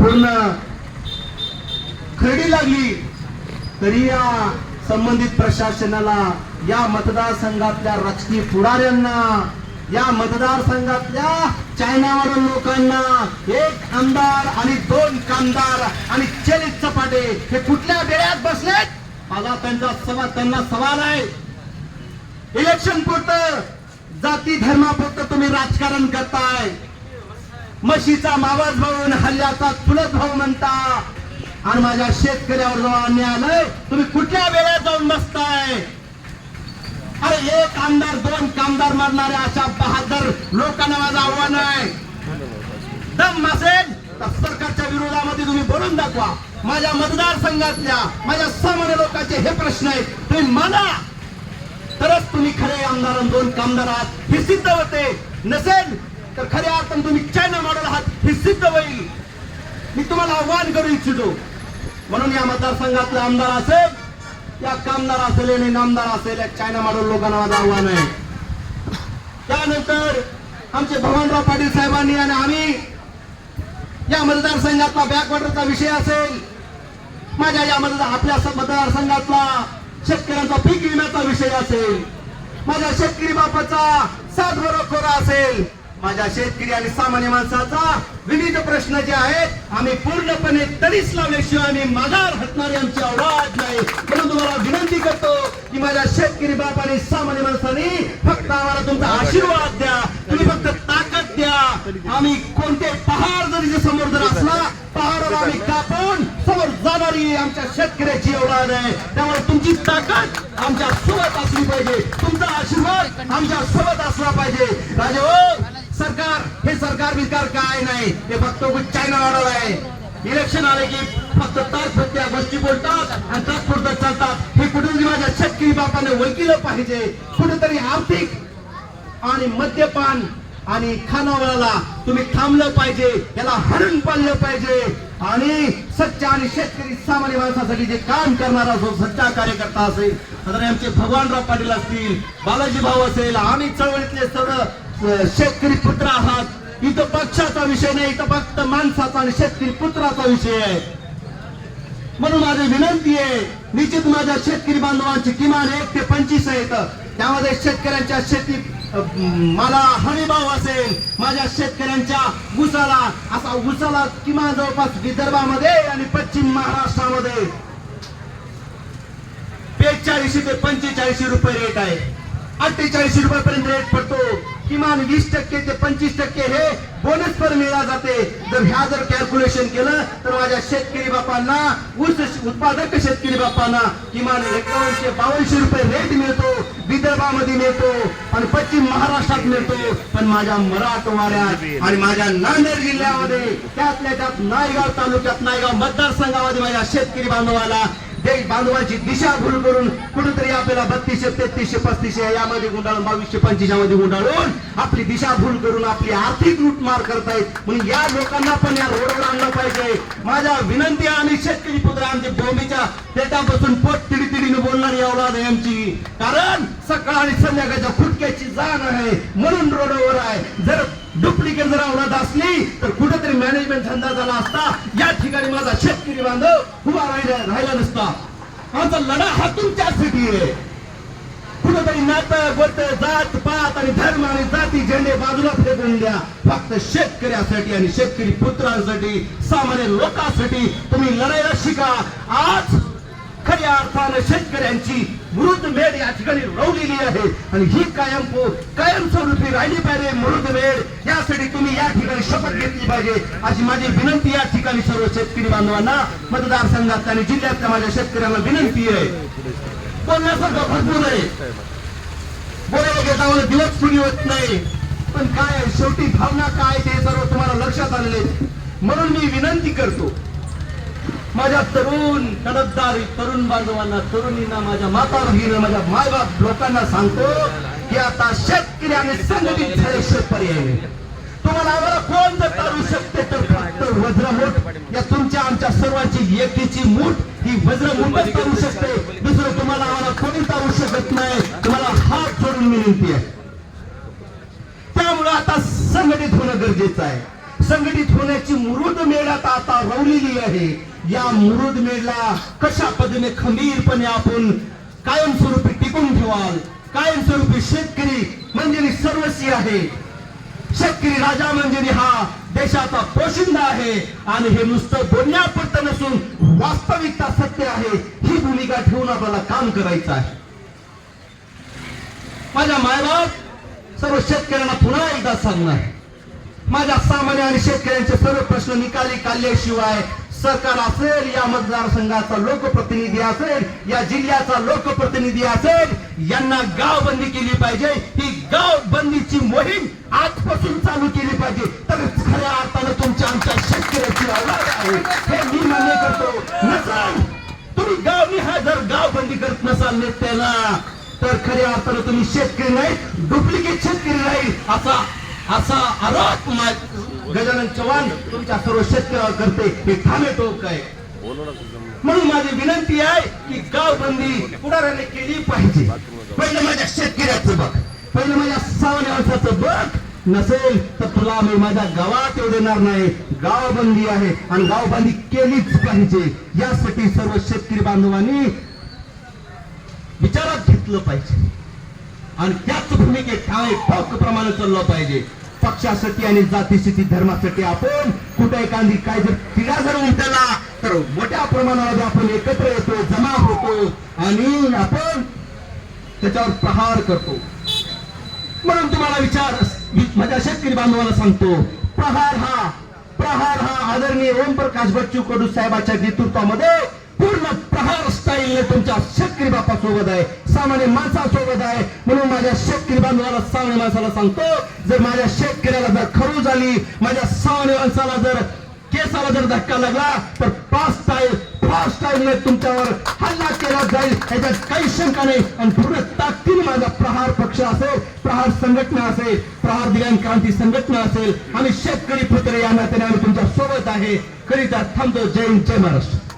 पूर्ण खरडी लागली तरी या संबंधित प्रशासनाला या मतदारसंघातल्या राजकीय पुढाऱ्यांना या मतदारसंघातल्या चायनावरील लोकांना एक आमदार आणि दोन कामदार आणि चलित चपाटे हे कुठल्या बेड्यात बसलेत? माझा त्यांचा सवाल त्यांना सवाल आहे. इलेक्शन पुरत जाती धर्मापुरतं तुम्ही राजकारण करताय. म्हशीचा मावाज भाऊन हल्ल्याचा चुलत भाऊ म्हणता. आणि माझ्या शेतकऱ्यावर जेव्हा अन्याय आलाय तुम्ही कुठल्या वेळा जाऊन बसताय? अरे एक आमदार दोन कामदार मारणाऱ्या अशा बहादर लोकांना माझं आव्हान आहे. दम असेल तर सरकारच्या विरोधामध्ये तुम्ही बोलून दाखवा. माझ्या मतदारसंघातल्या माझ्या सामान्य लोकांचे हे प्रश्न आहेत. तुम्ही माना. तरच तुम्ही खरे आमदार दोन कामदार आहात. हे सिद्ध होते. नसेल तर खऱ्या अर्थानं तुम्ही चायना मॉडेल आहात हे सिद्ध होईल. मी तुम्हाला आव्हान करू इच्छितो. म्हणून या मतदारसंघातला आमदार असेल या कामदार असेल आणि नामदार असेल या चायना मॉडेल लोकांना माझं आव्हान आहे. त्यानंतर आमचे भगवानराव पाटील साहेबांनी आणि आम्ही या मतदारसंघातला बॅकवॉटरचा विषय असेल माझ्या या मतदार आपल्या मतदारसंघातला शेतकऱ्यांचा पीक विम्याचा विषय असेल माझ्या शेतकरी बापाचा सात खोरा असेल माझ्या शेतकरी आणि सामान्य माणसाचा विविध प्रश्न जे आहेत आम्ही पूर्णपणे तरीच लावल्याशिवाय आम्ही माघार हटणारी आमची आवाज नाही. म्हणून तुम्हाला विनंती करतो की माझ्या शेतकरी बाप आणि सामान्य माणसांनी फक्त आम्हाला तुमचा आशीर्वाद द्या. तुम्ही फक्त ताकद द्या. आम्ही कोणते पहाड जरी समोर जर असला पहाडाला आम्ही कापून समोर जाणारी आमच्या शेतकऱ्याची औलाद आहे. त्यामुळे तुमची ताकद आमच्यासोबत असली पाहिजे. तुमचा आशीर्वाद आमच्यासोबत असला पाहिजे. राजे हो, हे सरकार विकार काय नाही हे फक्त उगाच चायना मॉडेल आहे इलेक्शन आले की फक्त तात्पुरत्या गोष्टी बोलतात आणि तात्पुरतं चालतात. हे कुठेतरी माझ्या शेतकरी बापाने ओळखिलं पाहिजे. कुठेतरी आर्थिक आणि मद्यपान आणि खानावळाला तुम्ही थांबलं पाहिजे याला हरण पाडलं पाहिजे. आणि सच्चा आणि शेतकरी सामान्य माणसासाठी जे काम करणारा जो सच्चा कार्यकर्ता असेल तर आमचे भगवानराव पाटील असतील बालाजी भाऊ असेल आम्ही चळवळीतले सर्व शेतकरी पुत्र आहात. इथं पक्षाचा विषय नाही इथं फक्त माणसाचा आणि शेतकरी पुत्राचा विषय आहे. म्हणून माझी विनंती आहे निश्चित माझ्या शेतकरी बांधवांची किमान एक ते पंचवीस आहेत त्यामध्ये शेतकऱ्यांच्या शेती मला हमीभाव असेल माझ्या शेतकऱ्यांच्या उसाला असा उसाला किमान जवळपास विदर्भामध्ये आणि पश्चिम महाराष्ट्रामध्ये बेचाळीसशे ते पंचेचाळीसशे रुपये रेट आहे. अठ्ठेचाळीस रुपयापर्यंत रेट पडतो. किमान वीस टक्के ते पंचवीस टक्के हे बोनस पर मिळा जाते. जर ह्या जर कॅल्क्युलेशन केलं तर माझ्या शेतकरी बापांना ऊस उत्पादक शेतकरी बापांना किमान एकावन्नशे बावनशे रुपये रेट मिळतो विदर्भामध्ये मिळतो आणि पश्चिम महाराष्ट्रात मिळतो. पण माझ्या मराठवाड्यात आणि माझ्या नांदेड जिल्ह्यामध्ये त्यातल्या त्यात नायगाव तालुक्यात नायगाव मतदारसंघामध्ये माझ्या शेतकरी बांधवाला देश बांधवांची दिशाभूल करून कुठेतरी आपल्याला बत्तीसशे तेहतीसशे पस्तीसशे यामध्ये गुंडाळून बावीसशे पंचवीसशे मध्ये गुंडाळून आपली दिशाभूल करून आपली आर्थिक लूटमार करतायत. म्हणून या लोकांना पण या रोडवर आणलं पाहिजे. माझ्या विनंती आहे, आम्ही शेतकरी पुत्र आमच्या भूमीच्या त्याच्यापासून पोट तिडी तिडीने बोलणारी एवढा आहे आमची. कारण सकाळ आणि संध्याकाळच्या फुटक्याची जाण आहे. म्हणून रोडवर आहे. जर डुप्लिकेट जर औलाद असली तर कुठेतरी मॅनेजमेंट धंदा झाला असता या ठिकाणी माझा शेतकरी बांधव उभा राहिला राहिला नसता. माझा लढा हा तुमच्यासाठी आहे. कुठेतरी नातं गोत जात पात आणि धर्म आणि जाती झेंडे बाजूला फेकून द्या. फक्त शेतकऱ्यासाठी आणि शेतकरी पुत्रांसाठी सामान्य लोकांसाठी तुम्ही लढायला शिका. आज खऱ्या अर्थानं शेतकऱ्यांची मृत मेढ या ठिकाणी रोवलेली आहे. आणि ही कायम कायमस्वरूपी राहिली पाहिजे मृत मेढ. यासाठी तुम्ही या ठिकाणी शपथ घेतली पाहिजे. अशी माझी विनंती या ठिकाणी सर्व शेतकरी बांधवांना मतदारसंघात आणि जिल्ह्यातल्या माझ्या शेतकऱ्यांना विनंती आहे. बोलण्यासारखं भरपूर आहे. बोलायला घेता मला दिवस सुरू होत नाही. पण काय शेवटी भावना काय ते सर्व तुम्हाला लक्षात आलेले म्हणून मी विनंती करतो माझ्या तरुण कडकदार तरुण बांधवांना तरुणींना माझ्या माता भगिनी माझ्या मायबाप लोकांना सांगतो की आता शेतकरी आणि संघटित झाले पर्याय नाही. तुम्हाला आम्हाला कोण जर तारू शकते तर फक्त वज्रमूठ. या तुमच्या आमच्या सर्वांची एकीची मूठ ही वज्रमूठच तारू शकते. दुसरं तुम्हाला आम्हाला कोणी तारू शकत नाही. तुम्हाला हात जोडून विनंती आहे. त्यामुळे आता संघटित होणं गरजेचं आहे. संघटित पुण्याची मुरुड मेढ आता आता रवलेली आहे. या मुरुड मेढला कशा पद्धतीने खंबीरपणे आपण कायमस्वरूपी टिकून ठेवाल? कायमस्वरूपी शेतकरी म्हणजे सर्वस्वी आहे. शेतकरी राजा म्हणजे हा देशाचा पोशिंदा आहे. आणि हे नुसतं बोलण्यापुरतं नसून वास्तविकता सत्य आहे. ही भूमिका ठेवून आपल्याला काम करायचं आहे. माझ्या मायबाप सर्व शेतकऱ्यांना पुन्हा एकदा सांगणार माझ्या सामान्य आणि शेतकऱ्यांचे सर्व प्रश्न निकाली काढल्याशिवाय सरकार असेल या मतदारसंघाचा लोकप्रतिनिधी असेल या जिल्ह्याचा लोकप्रतिनिधी असेल यांना गाव बंदी केली पाहिजे. ही गाव बंदीची मोहीम आजपासून चालू केली पाहिजे. तर खऱ्या अर्थानं तुमच्या आमच्या शेतकऱ्याची आवाज आहे. हे मी मान्य करतो. नसाल. तुम्ही गाव निहा जर गाव बंदी करत नसाल नेत्याला तर खऱ्या अर्थानं तुम्ही शेतकरी नाही डुप्लिकेट शेतकरी नाही असा असा आरोप गजानन चव्हाण तुमच्या सर्व शेतकऱ्यावर करते हे थांबे टोक आहे. म्हणून माझी विनंती आहे की गाव बंदी पुढाऱ्याने केली पाहिजे. पहिलं माझ्या शेतकऱ्याचं बघ. पहिलं माझ्या सामान्य माणसाचं बघ. नसेल तर तुला मी माझ्या गावात येऊ देणार नाही. गाव बंदी आहे आणि गाव बंदी केलीच पाहिजे. यासाठी सर्व शेतकरी बांधवांनी विचारात घेतलं पाहिजे. आणि त्याच भूमिकेत ठाणे ठोक प्रमाणे चाललं पाहिजे. पक्षासाठी आणि जातीसाठी धर्मासाठी आपण कुठे एखादी काय जर तिला जर उमटला तर मोठ्या प्रमाणामध्ये आपण एकत्र येतो जमा होतो आणि आपण त्याच्यावर प्रहार करतो. म्हणून तुम्हाला विचार माझ्या शेतकरी बांधवाला सांगतो प्रहार हा प्रहार हा आदरणीय ओमप्रकाश बच्चू कडू साहेबाच्या नेतृत्वामध्ये पूर्ण प्रहार स्टाईलने तुमच्या शेतकरी बापा सोबत आहे. सामान्य माणसासोबत आहे. म्हणून माझ्या शेतकरी बांधवाला सामान्य माणसाला सांगतो जर माझ्या शेतकऱ्याला जर खरू झाली माझ्या सामान्य माणसाला जर केसाला जर धक्का लागला तर पाच स्टाईल फास्ट टाईमने तुमच्यावर हल्ला केला जाईल. याच्यात काही शंका नाही. आणि पूर्ण ताकदीने माझा प्रहार पक्ष असेल प्रहार संघटना असेल प्रहार दिव्यांग क्रांती संघटना असेल आणि शेतकरी पुत्र या नात्याने आम्ही तुमच्यासोबत आहे. करिता थांबतो. जय हिंद, जय महाराष्ट्र.